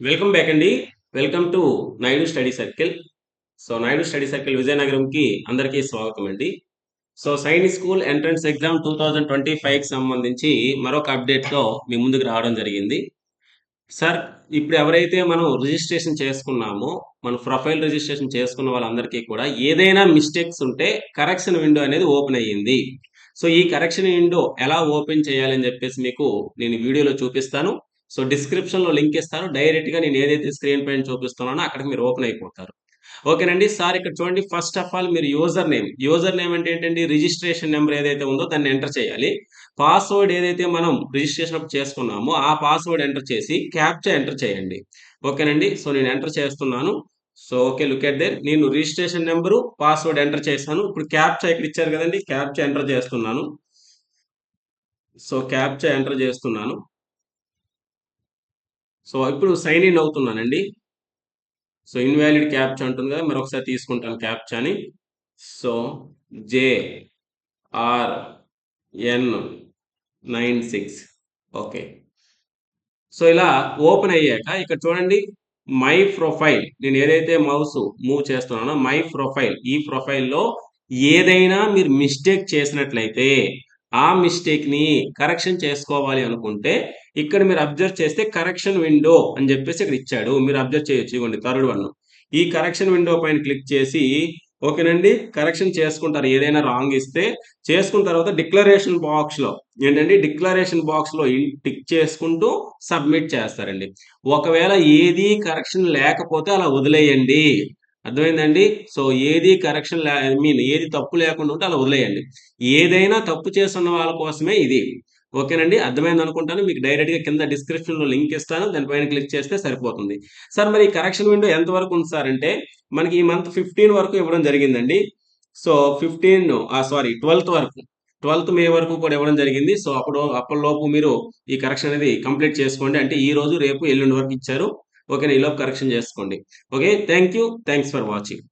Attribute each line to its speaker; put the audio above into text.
Speaker 1: Welcome back అండి welcome to Naidu study circle so Naidu study circle విజయనగరంకి అందరికీ స్వాగతం అండి so Sainik school entrance exam two thousand twenty ఫైవ్కి సంబంధించి మరొక అప్డేట్తో మీ ముందుకు రావడం జరిగింది. సార్ ఇప్పుడు ఎవరైతే మనం రిజిస్ట్రేషన్ చేసుకున్నామో మన ప్రొఫైల్ రిజిస్ట్రేషన్ చేసుకున్న వాళ్ళందరికీ కూడా ఏదైనా మిస్టేక్స్ ఉంటే కరెక్షన్ విండో అనేది ఓపెన్ అయ్యింది. సో ఈ కరెక్షన్ విండో ఎలా ఓపెన్ చేయాలని చెప్పేసి మీకు నేను వీడియోలో చూపిస్తాను. సో డిస్క్రిప్షన్లో లింక్ ఇస్తాను. డైరెక్ట్గా నేను ఏదైతే స్క్రీన్ పైన చూపిస్తున్నానో అక్కడికి మీరు ఓపెన్ అయిపోతారు. ఓకేనండి సార్ ఇక్కడ చూడండి. ఫస్ట్ ఆఫ్ ఆల్ మీరు యూజర్ నేమ్ యూజర్ నేమ్ అంటే ఏంటండి? రిజిస్ట్రేషన్ నెంబర్ ఏదైతే ఉందో దాన్ని ఎంటర్ చేయాలి. పాస్వర్డ్ ఏదైతే మనం రిజిస్ట్రేషన్ అప్పుడు చేసుకున్నామో ఆ పాస్వర్డ్ ఎంటర్ చేసి క్యాప్చా ఎంటర్ చేయండి. ఓకేనండి సో నేను ఎంటర్ చేస్తున్నాను. So okay look at there నేను రిజిస్ట్రేషన్ నెంబరు పాస్వర్డ్ ఎంటర్ చేశాను. ఇప్పుడు క్యాప్చా ఇక్కడ ఇచ్చారు కదండి. క్యాప్చా ఎంటర్ చేస్తున్నాను. సో క్యాప్చా ఎంటర్ చేస్తున్నాను. సో ఇప్పుడు సైన్ ఇన్ అవుతున్నానండి. సో ఇన్వాలిడ్ క్యాప్చా ఉంటుంది కదా మరొకసారి తీసుకుంటాను క్యాప్చాని so J R N nine six okay. So ఇలా ఓపెన్ అయ్యాక ఇక్కడ చూడండి మై ప్రొఫైల్ నేను ఏదైతే మౌస్ మూవ్ చేస్తున్నానో మై ప్రొఫైల్ ఈ ప్రొఫైల్లో ఏదైనా మీరు మిస్టేక్ చేసినట్లయితే ఆ మిస్టేక్ని కరెక్షన్ చేసుకోవాలి అనుకుంటే ఇక్కడ మీరు అబ్జర్వ్ చేస్తే కరెక్షన్ విండో అని చెప్పేసి ఇక్కడ ఇచ్చాడు. మీరు అబ్జర్వ్ చేయొచ్చు. ఇవ్వండి థర్డ్ వన్ ఈ కరెక్షన్ విండో పైన క్లిక్ చేసి ఓకేనండి? కరెక్షన్ చేసుకుంటారు. ఏదైనా రాంగ్ ఇస్తే చేసుకున్న తర్వాత డిక్లరేషన్ బాక్స్లో ఏంటంటే ఏంటండి? డిక్లరేషన్ బాక్స్లో టిక్ చేసుకుంటూ సబ్మిట్ చేస్తారండి. ఒకవేళ ఏది కరెక్షన్ లేకపోతే అలా వదిలేయండి. అర్థమైందండి? సో ఏది కరెక్షన్ ఐ మీన్ ఏది తప్పు లేకుండా ఉంటే అలా వదిలేయండి. ఏదైనా తప్పు చేస్తున్న వాళ్ళ కోసమే ఇది. ఓకేనండి? అర్థమైంది అనుకుంటాను. మీకు డైరెక్ట్గా కింద డిస్క్రిప్షన్లో లింక్ ఇస్తాను. దానిపైన క్లిక్ చేస్తే సరిపోతుంది. సార్ మరి ఈ కరెక్షన్ విండో ఎంతవరకు ఉంది సార్ అంటే మనకి ఈ మంత్ ఫిఫ్టీన్ వరకు ఇవ్వడం జరిగిందండి. సో ఫిఫ్టీన్ సారీ ట్వెల్త్ వరకు. ట్వెల్త్ మే వరకు కూడా ఇవ్వడం జరిగింది. సో అప్పుడు అప్పటిలోపు మీరు ఈ కరెక్షన్ అనేది కంప్లీట్ చేసుకోండి. అంటే ఈ రోజు రేపు ఎల్లుండి వరకు ఇచ్చారు. ఓకే ఈలోపు కరెక్షన్ చేసుకోండి. Okay thank you thanks for watching